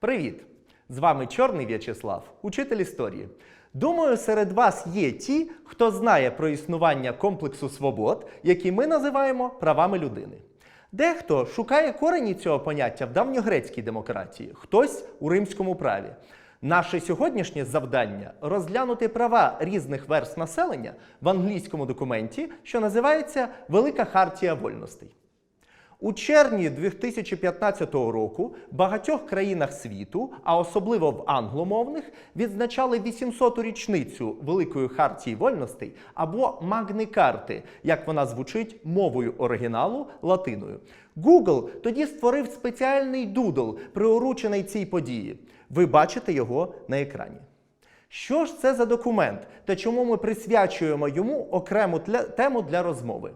Привіт! З вами Чорний В'ячеслав, учитель історії. Думаю, серед вас є ті, хто знає про існування комплексу свобод, які ми називаємо правами людини. Дехто шукає корені цього поняття в давньогрецькій демократії, хтось у римському праві. Наше сьогоднішнє завдання розглянути права різних верст населення в англійському документі, що називається Велика Хартія вольностей. У червні 2015 року в багатьох країнах світу, а особливо в англомовних, відзначали 800-ту річницю Великої хартії вольностей або Магни Карти, як вона звучить мовою оригіналу латиною. Google тоді створив спеціальний дудл, приурочений цій події. Ви бачите його на екрані. Що ж це за документ та чому ми присвячуємо йому окрему тему для розмови?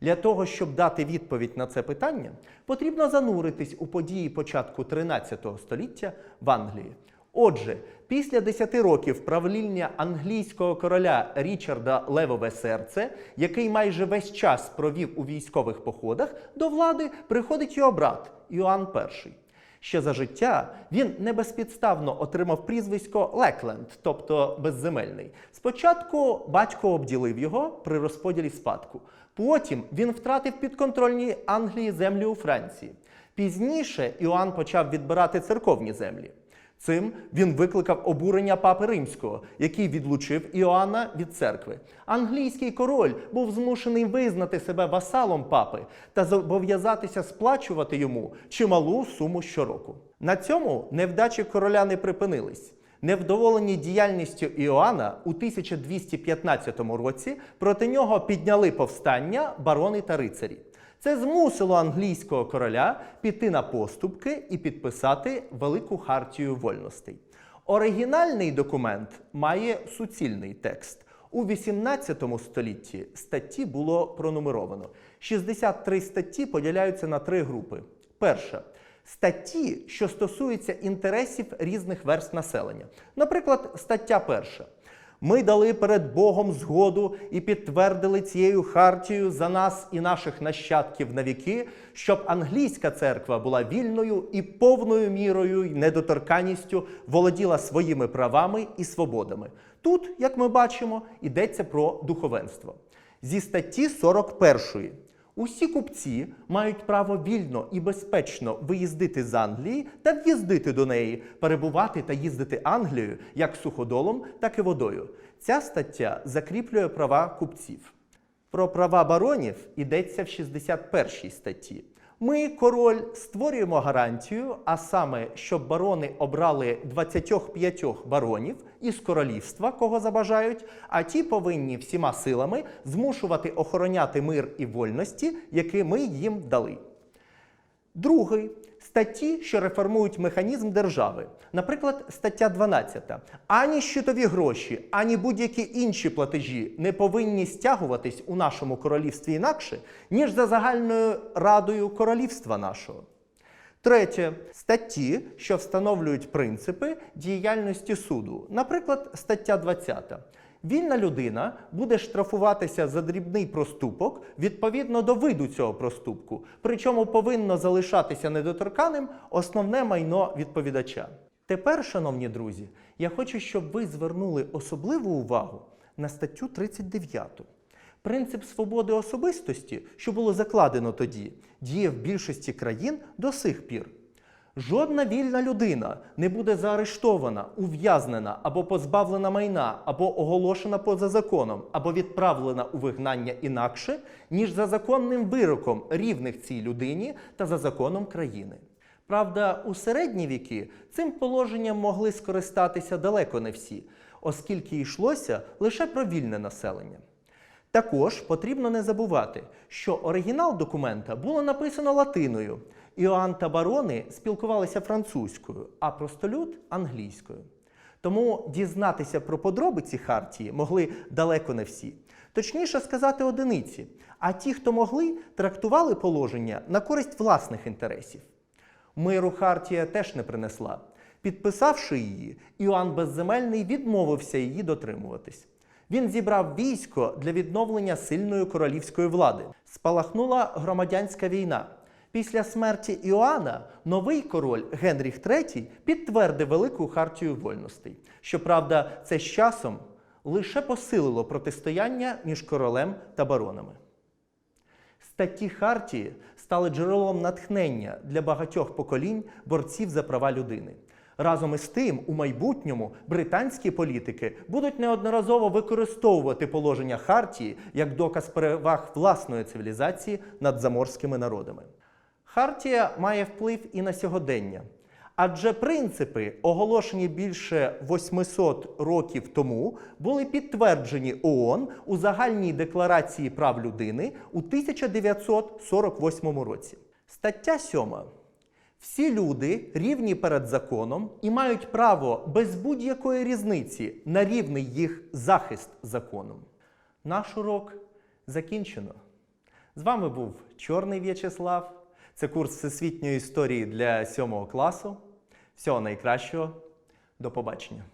Для того, щоб дати відповідь на це питання, потрібно зануритись у події початку 13 століття в Англії. Отже, після 10 років правління англійського короля Річарда Левове серце, який майже весь час провів у військових походах, до влади приходить його брат Іоанн І. Ще за життя він небезпідставно отримав прізвисько Лекленд, тобто безземельний. Спочатку батько обділив його при розподілі спадку. Потім він втратив підконтрольні Англії землі у Франції. Пізніше Іоанн почав відбирати церковні землі. Цим він викликав обурення папи римського, який відлучив Іоанна від церкви. Англійський король був змушений визнати себе васалом папи та зобов'язатися сплачувати йому чималу суму щороку. На цьому невдачі короля не припинились. Невдоволені діяльністю Іоанна у 1215 році проти нього підняли повстання барони та рицарі. Це змусило англійського короля піти на поступки і підписати Велику хартію вольностей. Оригінальний документ має суцільний текст. У 18 столітті статті було пронумеровано. 63 статті поділяються на три групи. Перша статті, що стосуються інтересів різних верст населення. Наприклад, стаття перша. Ми дали перед Богом згоду і підтвердили цією хартією за нас і наших нащадків на віки, щоб англійська церква була вільною і повною мірою й недоторканністю володіла своїми правами і свободами. Тут, як ми бачимо, йдеться про духовенство. Зі статті 41. Усі купці мають право вільно і безпечно виїздити з Англії та в'їздити до неї, перебувати та їздити Англією як суходолом, так і водою. Ця стаття закріплює права купців. Про права баронів йдеться в 61 статті. Ми, король, створюємо гарантію, а саме, щоб барони обрали 25 баронів із королівства, кого забажають, а ті повинні всіма силами змушувати охороняти мир і вольності, які ми їм дали. Другий статті, що реформують механізм держави. Наприклад, стаття 12. Ані щитові гроші, ані будь-які інші платежі не повинні стягуватись у нашому королівстві інакше, ніж за загальною радою королівства нашого. Третє статті, що встановлюють принципи діяльності суду. Наприклад, стаття 20. Вільна людина буде штрафуватися за дрібний проступок відповідно до виду цього проступку, причому повинно залишатися недоторканим основне майно відповідача. Тепер, шановні друзі, я хочу, щоб ви звернули особливу увагу на статтю 39. Принцип свободи особистості, що було закладено тоді, діє в більшості країн до сих пір. Жодна вільна людина не буде заарештована, ув'язнена або позбавлена майна, або оголошена поза законом, або відправлена у вигнання інакше, ніж за законним вироком рівних цій людині та за законом країни. Правда, у середні віки цим положенням могли скористатися далеко не всі, оскільки йшлося лише про вільне населення. Також потрібно не забувати, що оригінал документа було написано латиною. Іоанн та барони спілкувалися французькою, а простолюд англійською. Тому дізнатися про подробиці хартії могли далеко не всі. Точніше сказати одиниці. А ті, хто могли, трактували положення на користь власних інтересів. Миру Хартія теж не принесла. Підписавши її, Іоанн Безземельний відмовився її дотримуватись. Він зібрав військо для відновлення сильної королівської влади. Спалахнула громадянська війна. Після смерті Іоанна новий король Генріх III підтвердив велику хартію вольностей. Щоправда, це з часом лише посилило протистояння між королем та баронами. Статті Хартії стали джерелом натхнення для багатьох поколінь борців за права людини. Разом із тим, у майбутньому британські політики будуть неодноразово використовувати положення Хартії як доказ переваг власної цивілізації над заморськими народами. Хартія має вплив і на сьогодення. Адже принципи, оголошені більше 800 років тому, були підтверджені ООН у загальній декларації прав людини у 1948 році. Стаття 7. Всі люди рівні перед законом і мають право без будь-якої різниці на рівний їх захист законом. Наш урок закінчено. З вами був Чорний В'ячеслав. Це курс всесвітньої історії для 7 класу. Всього найкращого. До побачення.